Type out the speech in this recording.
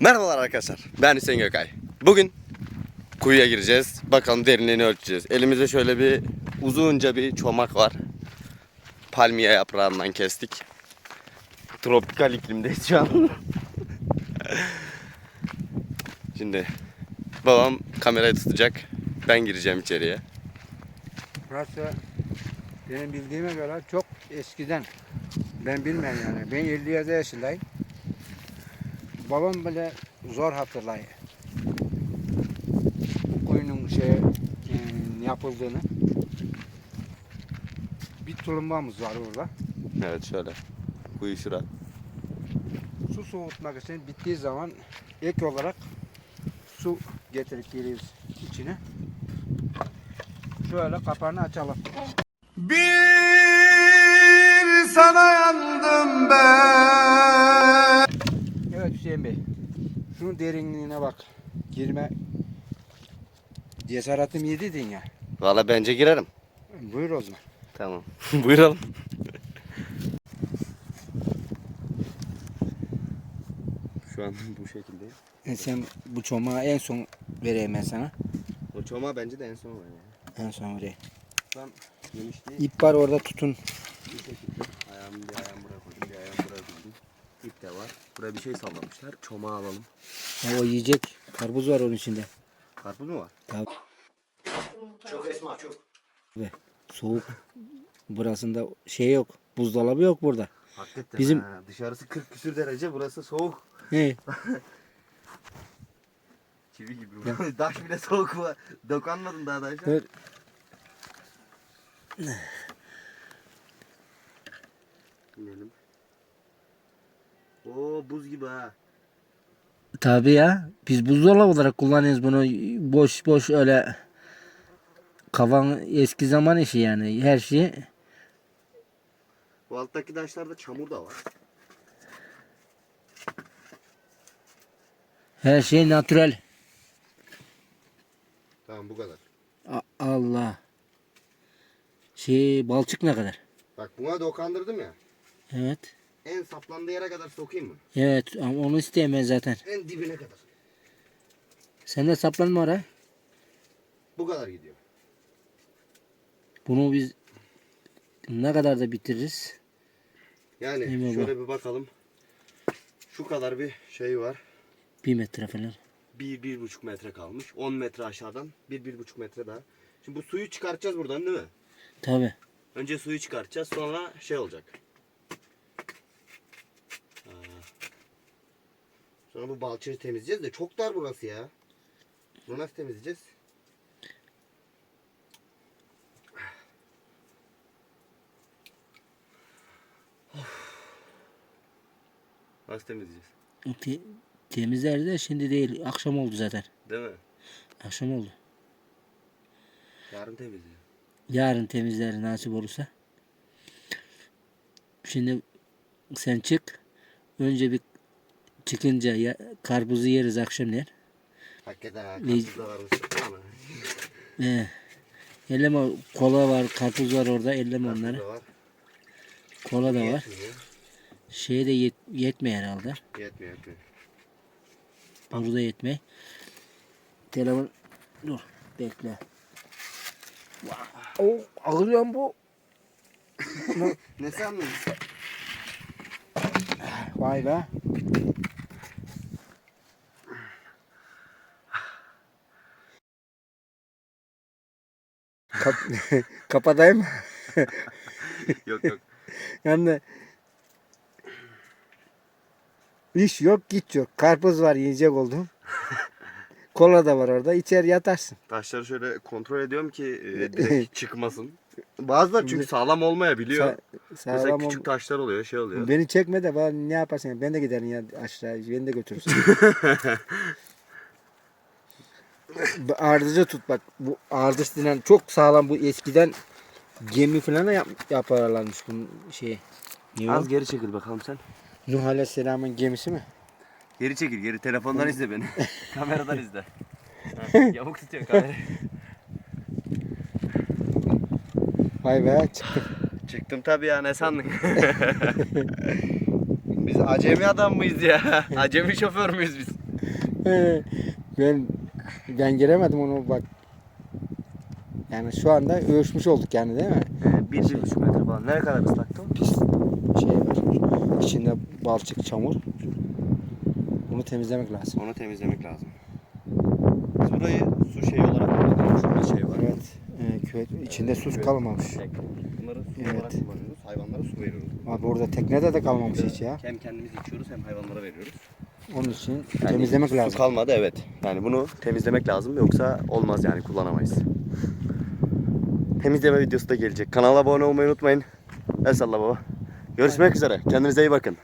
Merhabalar arkadaşlar. Ben Hüseyin Gökay. Bugün kuyuya gireceğiz. Bakalım derinliğini ölçeceğiz. Elimizde şöyle bir uzunca bir çomak var. Palmiye yaprağından kestik. Tropikal iklimdeyiz şu an. Şimdi babam kamerayı tutacak. Ben gireceğim içeriye. Burası benim bildiğime göre çok eskiden. Ben bilmem yani. Ben 57 yaşındayım. Babam bile zor hatırlay. Bu kuyunun şey e, yapıldığını. Bir tulumbamız var orada. Evet şöyle. Kuyu şura. Su soğutmak için bittiği zaman ek olarak su getirip geliyoruz içine. Şöyle kapağını açalım. Şunun derinliğine bak. Girme cesaretim yediydin ya. Valla bence girerim. Buyur o zaman. Tamam. Buyuralım. Şu an bu şekilde. E sen bu çomağı en son vereyim ben sana. O çomağı bence de en son var ya. En son vereyim. Ben yemiş değil. İp var orada tutun. Bir şekilde ayağımı bir ayağım buraya koydum, bir ayağım buraya koydum. İp de var. Buraya bir şey sallamışlar. Çomağı alalım. Ya o yiyecek karpuz var onun içinde. Karpuz mu var? Tabii. Çok esma çok. Soğuk. Burasında şey yok. Buzdolabı yok burada. Hakikaten Bizim- ha, dışarısı 40 küsür derece burası soğuk. He. Çivi gibi. Daş bile soğuk var. Dokanmadın daha daşa. Dur. İnelim. Oo buz gibi ha. Tabii ya. Biz buzdolabı olarak kullanıyoruz bunu. Boş boş öyle kavan eski zaman işi yani. Her şey Bu alttaki taşlarda çamur da var. her şey natürel. Tamam bu kadar. A- Allah. Şey balçık ne kadar? Bak buna dokandırdım ya. Evet. En saplandığı yere kadar sokayım mı? Evet ama onu isteyemez zaten. En dibine kadar. Sen de saplanma oraya. Bu kadar gidiyor. Bunu biz ne kadar da bitiririz. Yani Eyvallah. şöyle bir bakalım. Şu kadar bir şey var. Bir metre falan. Bir, bir buçuk metre kalmış. 10 metre aşağıdan bir, bir buçuk metre daha. Şimdi bu suyu çıkartacağız buradan değil mi? Tabi. Önce suyu çıkartacağız sonra şey olacak. Sonra bu balçığı temizleyeceğiz de çok dar burası ya. Bunu nasıl temizleyeceğiz? Nasıl temizleyeceğiz? Te- temizler de şimdi değil. Akşam oldu zaten. Değil mi? Akşam oldu. Yarın temizleyeceğiz. Yarın temizler nasip olursa. Şimdi sen çık. Önce bir çıkınca ya, karpuzu yeriz akşamleyin. Hakikaten ha. Ne- Karpuz da varmış. Ee, elleme kola var, karpuz var orada. Elleme karpuz onları. da var. Kola da var. Şeye de yet, yetmiyor herhalde. Yetmiyor yetmiyor. Burada yetmiyor. Telefon dur bekle. Oh, ağrıyor bu. Ne sandın? Vay be. Kap kapatayım yok yok. Yani iş yok git yok. Karpuz var yiyecek oldum. Kola da var orada. İçer yatarsın. Taşları şöyle kontrol ediyorum ki e, çıkmasın. Bazıları çünkü sağlam olmayabiliyor. Sa- Mesela sağlam ol- küçük taşlar oluyor, şey oluyor. Beni çekme de bana ne yaparsın? Ben de giderim ya aşağı. Beni de götürürsün. Bu Ardıcı tut bak. Bu ardıç denen çok sağlam bu eskiden gemi falan da yap, yaparlarmış bunun şey. Ne Az geri çekil bakalım sen. Nuh Aleyhisselam'ın gemisi mi? Geri çekil, geri telefondan izle beni. Kameradan izle. Yamuk tutuyor kamerayı. Vay be çıktım. Çıktım tabii ya ne sandın? Biz acemi adam mıyız ya? Acemi şoför müyüz biz? ben ben giremedim onu bak. Yani şu anda ölçmüş olduk yani değil mi? bir, bir buçuk metre falan. Ne kadar ıslaktı o? Pis şey var. İçinde balçık, çamur. Bunu temizlemek lazım. Onu temizlemek lazım. Biz burayı su şeyi olarak kullanıyoruz. Şey var. Evet. E, küvet içinde su kalmamış. Tek. Bunları su Evet. olarak kullanıyoruz. Hayvanlara su veriyoruz. Abi orada teknede de kalmamış hiç ya. Hem kendimiz içiyoruz hem hayvanlara veriyoruz. Onun için Yani temizlemek Su lazım. kalmadı evet. Yani bunu temizlemek lazım yoksa olmaz yani kullanamayız. Temizleme videosu da gelecek. Kanala abone olmayı unutmayın. El salla baba. Görüşmek üzere. Kendinize iyi bakın.